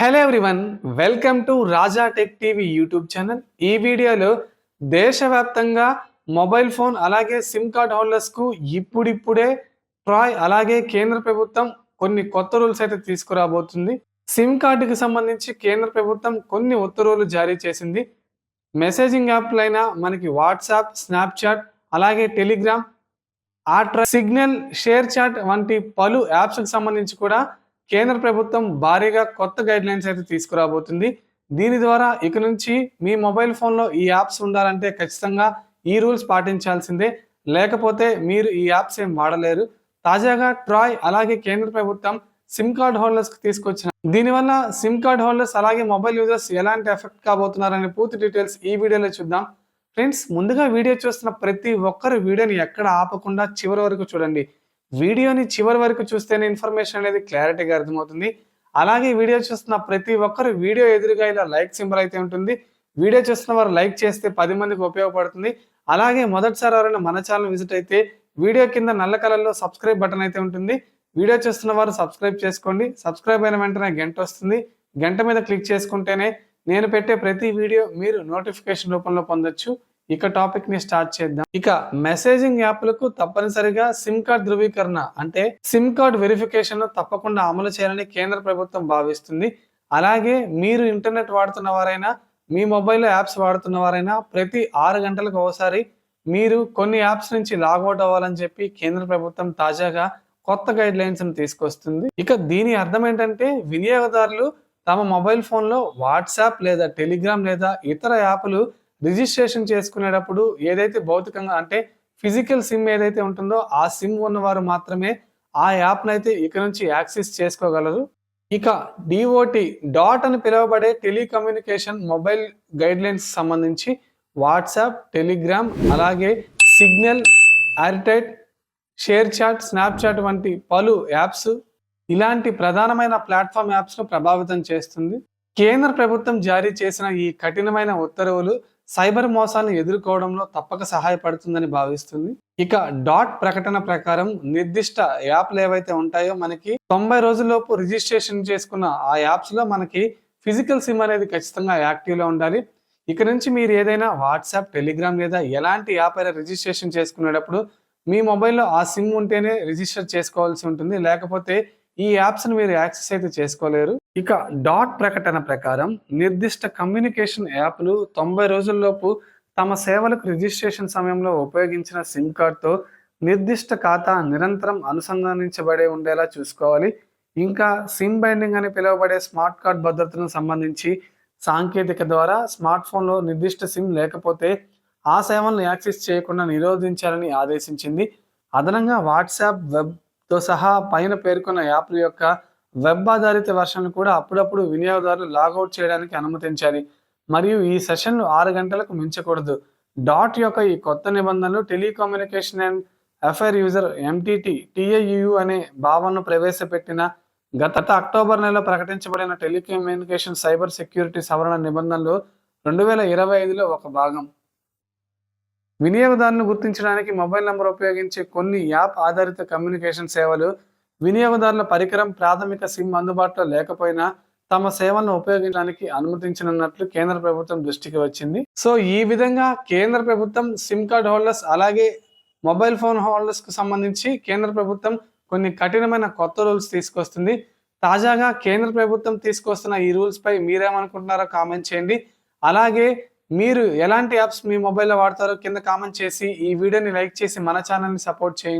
Hello everyone welcome to Raja tech TV YouTube channel ఈ వీడియోలో దేశవ్యాప్తంగా మొబైల్ ఫోన్ అలాగే సిమ్ కార్డ్ హోల్డర్స్కు ఇప్పుడిప్పుడే ట్రాయ్ అలాగే కేంద్ర ప్రభుత్వం కొన్ని కొత్త రూల్స్ అయితే తీసుకురాబోతుంది. సిమ్ కార్డుకి సంబంధించి కేంద్ర ప్రభుత్వం కొన్ని ఉత్తర్వులు జారీ చేసింది. మెసేజింగ్ యాప్లైన మనకి వాట్సాప్ స్నాప్చాట్ అలాగే టెలిగ్రామ్ ఆట్రా సిగ్నల్ షేర్ చాట్ వంటి పలు యాప్స్కి సంబంధించి కూడా కేంద్ర ప్రభుత్వం భారీగా కొత్త గైడ్ లైన్స్ అయితే తీసుకురాబోతుంది. దీని ద్వారా ఇక నుంచి మీ మొబైల్ ఫోన్లో ఈ యాప్స్ ఉండాలంటే ఖచ్చితంగా ఈ రూల్స్ పాటించాల్సిందే. లేకపోతే మీరు ఈ యాప్స్ ఏం వాడలేరు. తాజాగా ట్రాయ్ అలాగే కేంద్ర ప్రభుత్వం సిమ్ కార్డ్ హోల్డర్స్కి తీసుకొచ్చిన దీనివల్ల సిమ్ కార్డ్ హోల్డర్స్ అలాగే మొబైల్ యూజర్స్ ఎలాంటి ఎఫెక్ట్ కాబోతున్నారనే పూర్తి డీటెయిల్స్ ఈ వీడియోలో చూద్దాం. ఫ్రెండ్స్ ముందుగా వీడియో చూస్తున్న ప్రతి ఒక్కరు వీడియోని ఎక్కడ ఆపకుండా చివరి వరకు చూడండి. వీడియోని చివరి వరకు చూస్తేనే ఇన్ఫర్మేషన్ అనేది క్లారిటీగా అర్థమవుతుంది. అలాగే వీడియో చూస్తున్న ప్రతి ఒక్కరు వీడియో ఎదురుగా ఇలా లైక్ సింబల్ అయితే ఉంటుంది. వీడియో చూస్తున్న వారు లైక్ చేస్తే పది మందికి ఉపయోగపడుతుంది. అలాగే మొదటిసారి ఎవరైనా మన ఛానల్ విజిట్ అయితే వీడియో కింద నల్ల కలర్లో సబ్స్క్రైబ్ బటన్ అయితే ఉంటుంది. వీడియో చూస్తున్న వారు సబ్స్క్రైబ్ చేసుకోండి. సబ్స్క్రైబ్ అయిన వెంటనే గంట వస్తుంది. గంట మీద క్లిక్ చేసుకుంటేనే నేను పెట్టే ప్రతి వీడియో మీరు నోటిఫికేషన్ రూపంలో పొందొచ్చు. ఇక టాపిక్ని స్టార్ట్ చేద్దాం. ఇక మెసేజింగ్ యాప్లకు తప్పనిసరిగా సిమ్ కార్డ్ ధృవీకరణ అంటే సిమ్ కార్డ్ వెరిఫికేషన్ తప్పకుండా అమలు చేయాలని కేంద్ర ప్రభుత్వం భావిస్తుంది. అలాగే మీరు ఇంటర్నెట్ వాడుతున్న వారైనా మీ మొబైల్లో యాప్స్ వాడుతున్న వారైనా ప్రతి ఆరు గంటలకు ఒకసారి మీరు కొన్ని యాప్స్ నుంచి లాగౌట్ అవ్వాలని చెప్పి కేంద్ర ప్రభుత్వం తాజాగా కొత్త గైడ్ లైన్స్ తీసుకొస్తుంది. ఇక దీని అర్థం ఏంటంటే వినియోగదారులు తమ మొబైల్ ఫోన్లో వాట్సాప్ లేదా టెలిగ్రామ్ లేదా ఇతర యాప్లు రిజిస్ట్రేషన్ చేసుకునేటప్పుడు ఏదైతే భౌతికంగా అంటే ఫిజికల్ సిమ్ ఏదైతే ఉంటుందో ఆ సిమ్ ఉన్నవారు మాత్రమే ఆ యాప్ను అయితే ఇక నుంచి యాక్సెస్ చేసుకోగలరు. ఇక డిఓటి డాట్ అని పిలువబడే టెలికమ్యూనికేషన్ మొబైల్ గైడ్ లైన్స్ సంబంధించి వాట్సాప్ టెలిగ్రామ్ అలాగే సిగ్నల్ ఎయిర్టైట్ షేర్ చాట్ స్నాప్చాట్ వంటి పలు యాప్స్ ఇలాంటి ప్రధానమైన ప్లాట్ఫామ్ యాప్స్ను ప్రభావితం చేస్తుంది. కేంద్ర ప్రభుత్వం జారీ చేసిన ఈ కఠినమైన ఉత్తర్వులు సైబర్ మోసాలను ఎదుర్కోవడంలో తప్పక సహాయపడుతుందని భావిస్తుంది. ఇక డాట్ ప్రకటన ప్రకారం నిర్దిష్ట యాప్లు ఏవైతే ఉంటాయో మనకి తొంభై రోజుల్లోపు రిజిస్ట్రేషన్ చేసుకున్న ఆ యాప్స్లో మనకి ఫిజికల్ సిమ్ అనేది ఖచ్చితంగా యాక్టివ్లో ఉండాలి. ఇక నుంచి మీరు ఏదైనా వాట్సాప్ టెలిగ్రామ్ లేదా ఎలాంటి యాప్ అయినా రిజిస్ట్రేషన్ చేసుకునేటప్పుడు మీ మొబైల్లో ఆ సిమ్ ఉంటేనే రిజిస్టర్ చేసుకోవాల్సి ఉంటుంది. లేకపోతే ఈ యాప్స్ మీరు యాక్సెస్ అయితే చేసుకోలేరు. ఇక డాట్ ప్రకటన ప్రకారం నిర్దిష్ట కమ్యూనికేషన్ యాప్లు తొంభై రోజుల్లోపు తమ సేవలకు రిజిస్ట్రేషన్ సమయంలో ఉపయోగించిన సిమ్ కార్డ్తో నిర్దిష్ట ఖాతా నిరంతరం అనుసంధానించబడి ఉండేలా చూసుకోవాలి. ఇంకా సిమ్ బైండింగ్ అని పిలువబడే స్మార్ట్ కార్డ్ భద్రతను సంబంధించి సాంకేతిక ద్వారా స్మార్ట్ ఫోన్లో నిర్దిష్ట సిమ్ లేకపోతే ఆ సేవలను యాక్సెస్ చేయకుండా నిరోధించాలని ఆదేశించింది. అదనంగా వాట్సాప్ వెబ్ తో సహా పైన పేర్కొన్న యాప్ల యొక్క వెబ్ ఆధారిత వెర్షన్లు కూడా అప్పుడప్పుడు వినియోగదారులు లాగౌట్ చేయడానికి అనుమతించాలి. మరియు ఈ సెషన్లు ఆరు గంటలకు మించకూడదు. డాట్ యొక్క ఈ కొత్త నిబంధనలు telecommunication and FIR user entity TAU అనే భావనను ప్రవేశపెట్టిన గత అక్టోబర్ నెలలో ప్రకటించబడిన టెలికమ్యూనికేషన్ సైబర్ సెక్యూరిటీ సవరణ నిబంధనలు రెండు వేల ఇరవై ఐదులో ఒక భాగం. వినియోగదారులను గుర్తించడానికి మొబైల్ నంబర్ ఉపయోగించే కొన్ని యాప్ ఆధారిత కమ్యూనికేషన్ సేవలు వినియోగదారుల పరికరం ప్రాథమిక సిమ్ అందుబాటులో లేకపోయినా తమ సేవలను ఉపయోగించడానికి అనుమతించనున్నట్లు కేంద్ర ప్రభుత్వం దృష్టికి వచ్చింది. సో ఈ విధంగా కేంద్ర ప్రభుత్వం సిమ్ కార్డ్ హోల్డర్స్ అలాగే మొబైల్ ఫోన్ హోల్డర్స్కు సంబంధించి కేంద్ర ప్రభుత్వం కొన్ని కఠినమైన కొత్త రూల్స్ తీసుకొస్తుంది. తాజాగా కేంద్ర ప్రభుత్వం తీసుకొస్తున్న ఈ రూల్స్పై మీరేమనుకుంటున్నారో కామెంట్ చేయండి. అలాగే మీరు ఎలాంటి యాప్స్ మీ మొబైల్లో వాడతారో కింద కామెంట్ చేసి ఈ వీడియోని లైక్ చేసి మన ఛానల్ని సపోర్ట్ చేయండి.